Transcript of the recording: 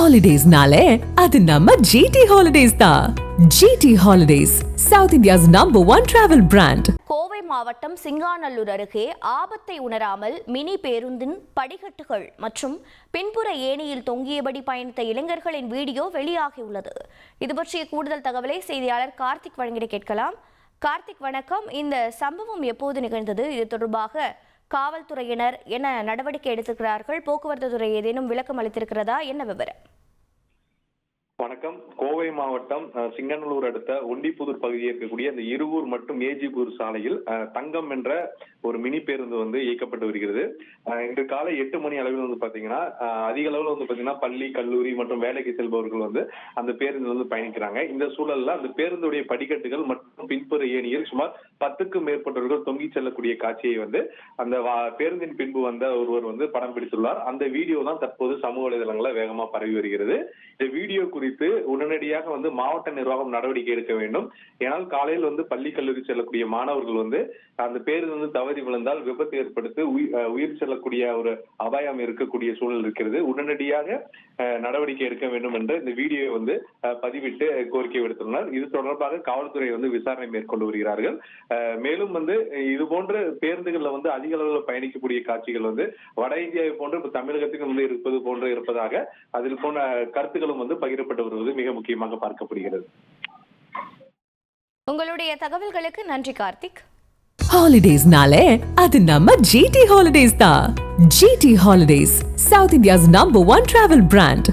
ஹாலிடேஸ்னாலே அது நம்ம ஜிடி ஹாலிடேஸ் தான் GT holidays South India's number one travel brand Kovai மாவட்டம் சிங்காநல்லூர் அருகே ஆபத்தை உணராமல் மினி பேருந்தின் படிக்கட்டுகள் மற்றும் பின்புற ஏணியில் தொங்கியபடி பயணித்த இளைஞர்களின் வீடியோ வெளியாகியுள்ளது. இது பற்றிய கூடுதல் தகவலை செய்தியாளர் கார்த்திக் வழங்கிட கேட்கலாம். கார்த்திக் வணக்கம். இந்த சம்பவம் எப்போது நிகழ்ந்தது? இது தொடர்பாக காவல்துறையினர் என்ன நடவடிக்கை எடுத்திருக்கிறார்கள்? போக்குவரத்து துறை ஏதேனும் விளக்கம் அளித்திருக்கிறதா? என்ன விவரம்? வணக்கம். கோவை மாவட்டம் சிங்கநல்லூர் அடுத்த ஒண்டிப்புதூர் பகுதியில் இருக்கக்கூடிய அந்த இருவூர் மற்றும் ஏஜிபூர் சாலையில் தங்கம் என்ற ஒரு மினி பேருந்து வந்து இயக்கப்பட்டு வருகிறது. இன்று காலை எட்டு மணி அளவில் வந்து பாத்தீங்கன்னா அதிக அளவில் வந்து பாத்தீங்கன்னா பள்ளி கல்லூரி மற்றும் வேலைக்கு செல்பவர்கள் வந்து அந்த பேருந்தில் வந்து பயணிக்கிறாங்க. இந்த சூழலில் அந்த பேருந்துடைய படிக்கட்டுகள் மற்றும் பின்புற ஏணியில் சுமார் பத்துக்கும் மேற்பட்டவர்கள் தொங்கி செல்லக்கூடிய காட்சியை வந்து அந்த வா- பேருந்தின் பின்பு வந்த ஒருவர் வந்து படம் பிடித்துள்ளார். அந்த வீடியோ தான் தற்போது சமூக வலைதளங்களில் வேகமாக பரவி வருகிறது. இந்த வீடியோ குறித்து உடனடியாக வந்து மாவட்ட நிர்வாகம் நடவடிக்கை எடுக்க வேண்டும். ஏனால் காலையில் வந்து பள்ளி கல்லூரி செல்லக்கூடிய மாணவர்கள் வந்து அந்த பேருந்து வந்து தவறி விழுந்தால் விபத்து ஏற்படுத்தி உயிர் செல்லக்கூடிய ஒரு அபாயம் இருக்கக்கூடிய சூழல் இருக்கிறது. உடனடியாக நடவடிக்கை எடுக்க வேண்டும் என்று இந்த வீடியோ வந்து பதிவிட்டு கோரிக்கை விடுத்துள்ளனர். இது தொடர்பாக காவல்துறை வந்து விசாரணை மேற்கொண்டு வருகிறார்கள். மேலும் வந்து இது போன்ற பேருந்துகள்ல வந்து அதிக அளவில் பயணிக்கக்கூடிய காட்சிகள் வந்து வட இந்தியாவை போன்று இப்ப தமிழகத்திலும் வந்து இருப்பது போன்று இருப்பதாக அதில் போன கருத்துக்களும் வந்து பகிரப்பட்டு வருவது மிக முக்கியமாக பார்க்கப்படுகிறது. உங்களுடைய தகவல்களுக்கு நன்றி கார்த்திக். ஹாலிடேஸ்னாலே அது நம்ம ஜிடி ஹாலிடேஸ் தான். GT holidays South India's number one travel brand